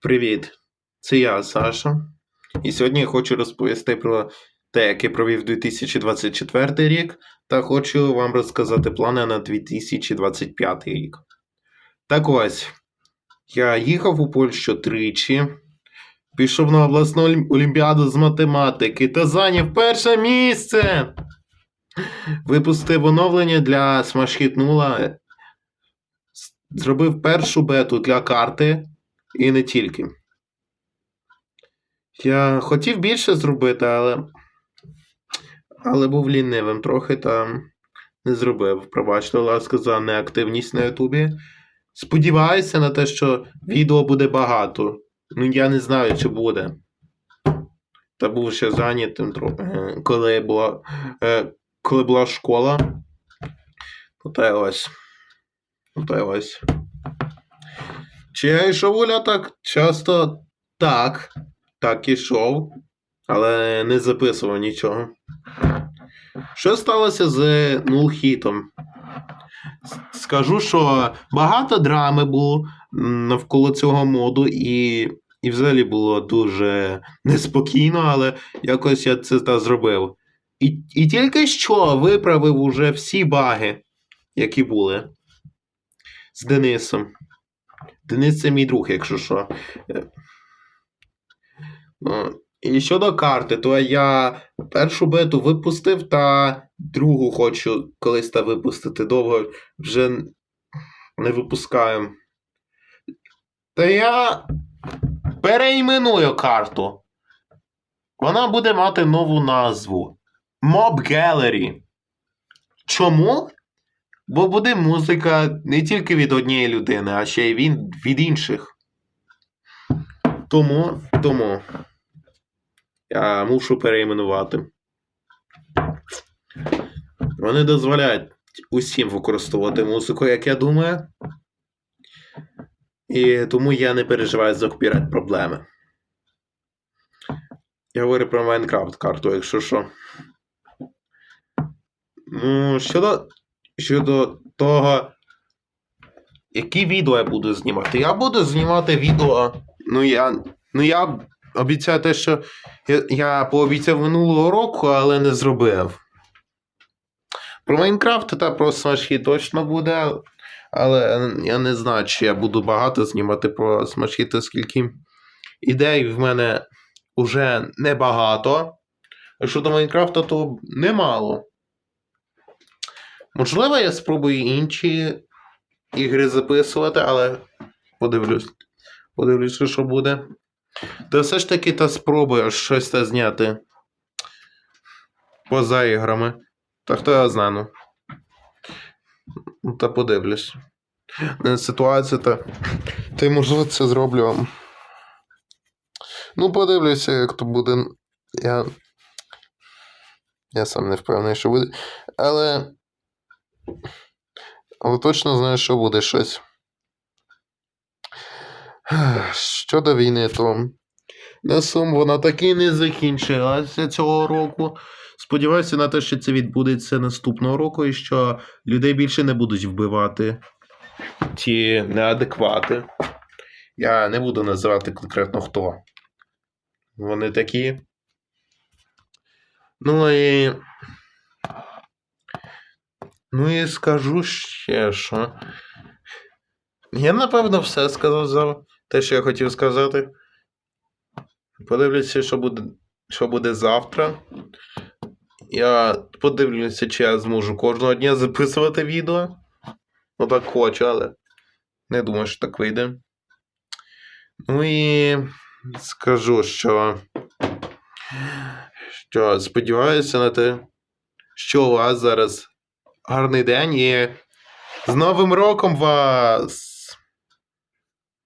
Привіт, це я, Саша. І сьогодні я хочу розповісти про те, як я провів 2024 рік, та хочу вам розказати плани на 2025 рік. Так ось, я їхав у Польщу тричі, пішов на обласну олімпіаду з математики та зайняв перше місце. Випустив оновлення для Smash Hit 0. Зробив першу бету для карти. І не тільки. Я хотів більше зробити, але. Але був лінивим трохи та не зробив. Пробачте, будь ласка, за неактивність на Ютубі. Сподіваюся на те, що відео буде багато. Ну, я не знаю, чи буде. Та був ще зайнятим е, коли була, е, коли була школа. Ну, та ось. Ну, та й ось. Чи я йшов у так часто? Так. Так ішов, але не записував нічого. Що сталося з нулхітом? Скажу, що багато драми було навколо цього моду, і, і взагалі було дуже неспокійно, але якось я це та зробив. І, і тільки що виправив уже всі баги, які були з Денисом. Денис це мій друг, якщо що. Е, Ну, і щодо карти, то я першу бету випустив, та другу хочу колись та випустити. Довго вже не випускаю. Та я перейменую карту. Вона буде мати нову назву Mob Gallery. Чому? Бо буде музика не тільки від однієї людини, а ще й він від інших. Тому, тому я мушу перейменувати. Вони дозволяють усім використовувати музику, як я думаю. І тому я не переживаю за копірайт проблеми. Я говорю про Майнкрафт карту, якщо що. Ну, щодо щодо того, які відео я буду знімати. Я буду знімати відео. Ну, я, ну, я обіцяю те, що я, я пообіцяв минулого року, але не зробив. Про Майнкрафт та про смашки точно буде, але я не знаю, чи я буду багато знімати про смашки, оскільки ідей в мене вже небагато. Щодо Майнкрафта, то немало. Можливо, я спробую інші ігри записувати, але подивлюсь. Подивлюся, що буде. Та все ж таки та спробую щось та зняти. Поза іграми. Та хто я знаю. Ну, Та подивлюсь. Ситуація та. Й можливо це зроблю. Ну, подивлюся, як то буде. Я. Я сам не впевнений, що буде. Але. Але точно знаю, що буде щось. Щодо війни, то на сум вона таки не закінчилася цього року. Сподіваюся на те, що це відбудеться наступного року, і що людей більше не будуть вбивати ті неадеквати. Я не буду називати конкретно хто. Вони такі. Ну і. Ну і скажу ще що. Я напевно все сказав за те, що я хотів сказати. Подивлюся, що буде, що буде завтра. Я подивлюся, чи я зможу кожного дня записувати відео. Ну так хочу, але не думаю, що так вийде. Ну і скажу, що. Що сподіваюся на те, що у вас зараз гарний день і з Новим роком вас!